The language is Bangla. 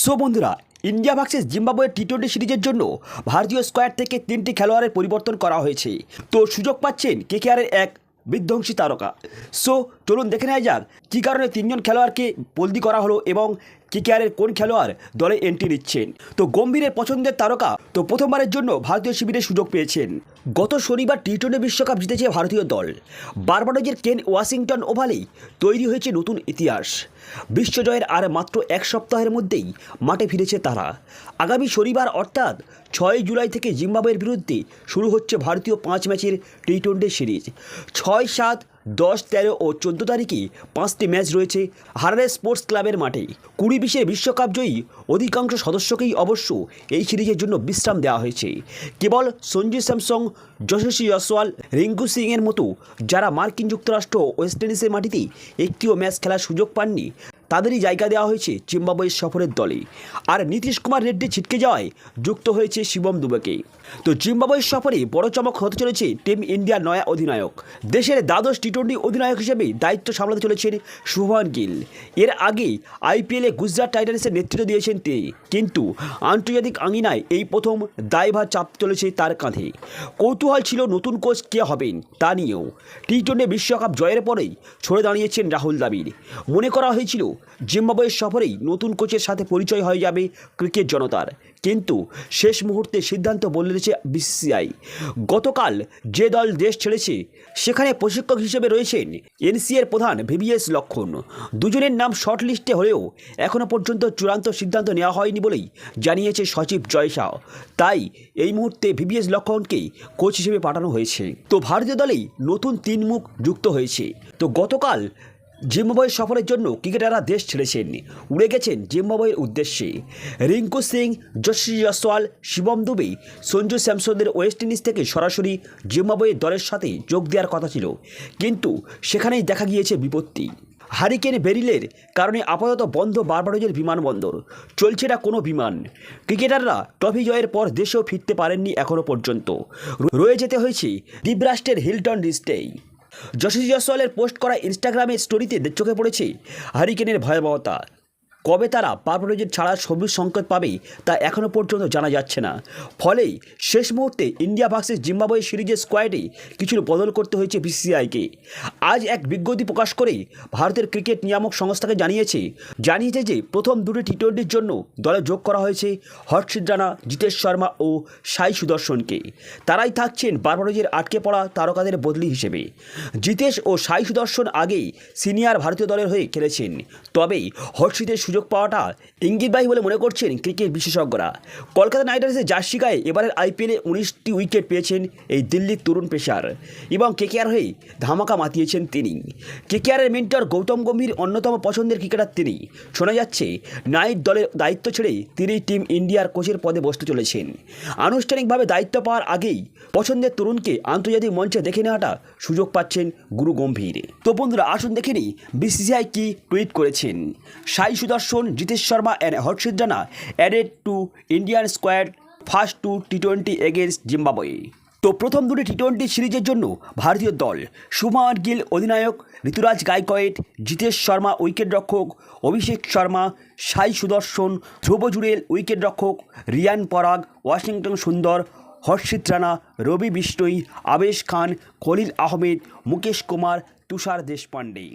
সো বন্ধুরা, India versus Zimbabwe T twenty সিরিজের জন্য ভারতীয় স্কোয়াড থেকে তিনটি খেলোয়াড়ের পরিবর্তন করা হয়েছে। তো সুযোগ পাচ্ছেন কেকেআরের এক বিধ্বংসী তারকা। সো চলুন দেখে নেওয়া যাক কী কারণে তিনজন খেলোয়াড়কে বলদি করা হলো এবং কেকেআরের কোন খেলোয়াড় দলে এন্ট্রি নিচ্ছেন? তো গম্ভীরের পছন্দের তারকা তো প্রথমবারের জন্য ভারতীয় শিবিরে সুযোগ পেয়েছেন। গত শনিবার টি টোয়েন্টি বিশ্বকাপ জিতেছে ভারতীয় দল। বারবাডোজের কেন ওয়াশিংটন ওভালেই তৈরি হয়েছে নতুন ইতিহাস। বিশ্বজয়ের আর মাত্র এক সপ্তাহের মধ্যেই মাঠে ফিরেছে তারা। আগামী শনিবার অর্থাৎ ছয় জুলাই থেকে জিম্বাবুয়ের বিরুদ্ধে শুরু হচ্ছে ভারতীয় পাঁচ ম্যাচের টি টোয়েন্টি সিরিজ। ছয় সাত দশ, তেরো ও চোদ্দ তারিখে পাঁচটি ম্যাচ রয়েছে হারারে স্পোর্টস ক্লাবের মাঠে। কুড়ি বিশের বিশ্বকাপ জয়ী অধিকাংশ সদস্যকেই অবশ্য এই সিরিজের জন্য বিশ্রাম দেওয়া হয়েছে। কেবল সঞ্জু স্যামসং, যশস্বী জসওয়াল রিঙ্কু সিংয়ের মতো যারা মার্কিন যুক্তরাষ্ট্র ওয়েস্ট ইন্ডিজের মাটিতে একটিও ম্যাচ খেলার সুযোগ পাননি তাদেরই জায়গা দেওয়া হয়েছে জিম্বাবুয়ের সফরের দলে আর নীতিশ কুমার রেড্ডি ছিটকে যাওয়ায় যুক্ত হয়েছে শিবম দুবেকে। তো জিম্বাবুয়ের সফরে বড় চমক হতে চলেছে টিম ইন্ডিয়ার নয়া অধিনায়ক। দেশের দ্বাদশ টি টোয়েন্টি অধিনায়ক হিসেবে দায়িত্ব সামলাতে চলেছেন শুভমান গিল। এর আগে আইপিএলে গুজরাট টাইটান্সের নেতৃত্ব দিয়েছেন তিনি। কিন্তু আন্তর্জাতিক আঙিনায় এই প্রথম দায়ভার চাপ চলেছে তার কাঁধে। কৌতূহল ছিল নতুন কোচ কে হবেন তা নিয়েও। টি টোয়েন্টি বিশ্বকাপ জয়ের পরেই ছড়ে দাঁড়িয়েছেন রাহুল দ্রাবিড়। মনে করা হয়েছিল জিম্বাবুয়ের সফরেই নতুন কোচের সাথে পরিচয় হয়ে যাবে ক্রিকেট জনতার। কিন্তু শেষ মুহূর্তে সিদ্ধান্ত বলে বদলেছে বিসিসিআই। গতকাল যে দল দেশ ছেড়েছে, সেখানে প্রশিক্ষক হিসেবে রয়েছেন এনসিএর প্রধান ভিভিএস লক্ষণ। দুজনের নাম শর্ট লিস্টে হলেও এখনও পর্যন্ত চূড়ান্ত সিদ্ধান্ত নেওয়া হয়নি বলেই জানিয়েছে সচিব জয় শাহ তাই এই মুহূর্তে ভিভিএস লক্ষণকেই কোচ হিসেবে পাঠানো হয়েছে। তো ভারতীয় দলেই নতুন তিন মুখ যুক্ত হয়েছে। তো গতকাল জিম্বাবুয়ে সফরের জন্য ক্রিকেটাররা দেশ ছেড়েছেন উড়ে গেছেন জিম্বাবুয়ের উদ্দেশ্যে। রিঙ্কু সিং যশস্বী জয়সওয়াল, শিবম দুবে, সঞ্জু স্যামসনদের ওয়েস্ট ইন্ডিজ থেকে সরাসরি জিম্বাবুয়ের দলের সাথে যোগ দেওয়ার কথা ছিল। কিন্তু সেখানেই দেখা গিয়েছে বিপত্তি। হারিকেন বেরিলের কারণে আপাতত বন্ধ বারবাডোজের বিমানবন্দর। চলছে না কোনো বিমান। ক্রিকেটাররা ট্রফি জয়ের পর দেশেও ফিরতে পারেননি এখনও পর্যন্ত। রয়ে যেতে হয়েছে দ্বীপরাষ্ট্রের হিলটন রিস্টেই। যশস্বী জয়সওয়ালের পোস্ট করা ইনস্টাগ্রামের স্টোরিতে চোখে পড়েছে। হারিকেনের ভয়াবহতা। কবে তারা বারবাডোজের ছাড়া সবুজ সংকেত পাবে তা এখনও পর্যন্ত জানা যাচ্ছে না। ফলে শেষ মুহূর্তে ইন্ডিয়া ভার্সেস জিম্বাবুয়ে সিরিজের স্কোয়াডে কিছু বদল করতে হয়েছে বিসিসিআইকে। আজ এক বিজ্ঞপ্তি প্রকাশ করে ভারতের ক্রিকেট নিয়ামক সংস্থাকে জানিয়েছে জানিয়েছে যে প্রথম দুটি টি টোয়েন্টির জন্য দলে যোগ করা হয়েছে হর্ষিত রানা, জিতেশ শর্মা ও সাই সুদর্শনকে। তারাই থাকছেন বারবাডোজের আটকে পড়া তারকাদের বদলি হিসেবে। জিতেশ ও সাই সুদর্শন আগেই সিনিয়র ভারতীয় দলের হয়ে খেলেছেন। তবে হর্ষিতের সুযোগ পাওয়াটা ইঙ্গিতবাহী বলে মনে করছেন ক্রিকেট বিশেষজ্ঞরা। কলকাতা নাইট রাইডার্সের জার্সি গায়ে এবারের আইপিএলে উনিশটি উইকেট পেয়েছেন এই দিল্লির তরুণ পেশার এবং কেকেআর হয়ে ধামাকা মাতিয়েছেন তিনি। কেকেআরের মেন্টর গৌতম গম্ভীর অন্যতম পছন্দের ক্রিকেটার তিনি। শোনা যাচ্ছে, নাইট দলের দায়িত্ব ছেড়ে তিনি টিম ইন্ডিয়ার কোচের পদে বসতে চলেছেন। আনুষ্ঠানিকভাবে দায়িত্ব পাওয়ার আগেই পছন্দের তরুণকে আন্তর্জাতিক মঞ্চে দেখে নেওয়াটা সুযোগ পাচ্ছেন গুরু গম্ভীর। তো বন্ধুরা, আসুন দেখে নিই বিসিসিআই কি টুইট করেছেন। Sai Sudharsan Jitesh Sharma and Harshit Rana added to Indian squad first two T twenty against Zimbabwe তো প্রথম দুটি টি টোয়েন্টি সিরিজের জন্য ভারতীয় দল শুভমান গিল অধিনায়ক, ঋতুরাজ গাইকয়েট জিতেশ শর্মা উইকেটরক্ষক অভিষেক শর্মা, সাই সুদর্শন, ধ্রুব জুড়েল উইকেটরক্ষক রিয়ান পরাগ, ওয়াশিংটন সুন্দর, হর্ষিত রানা, রবি বিষ্ণই, আবেশ খান, খলিল আহমেদ, মুকেশ কুমার, তুষার দেশপান্ডে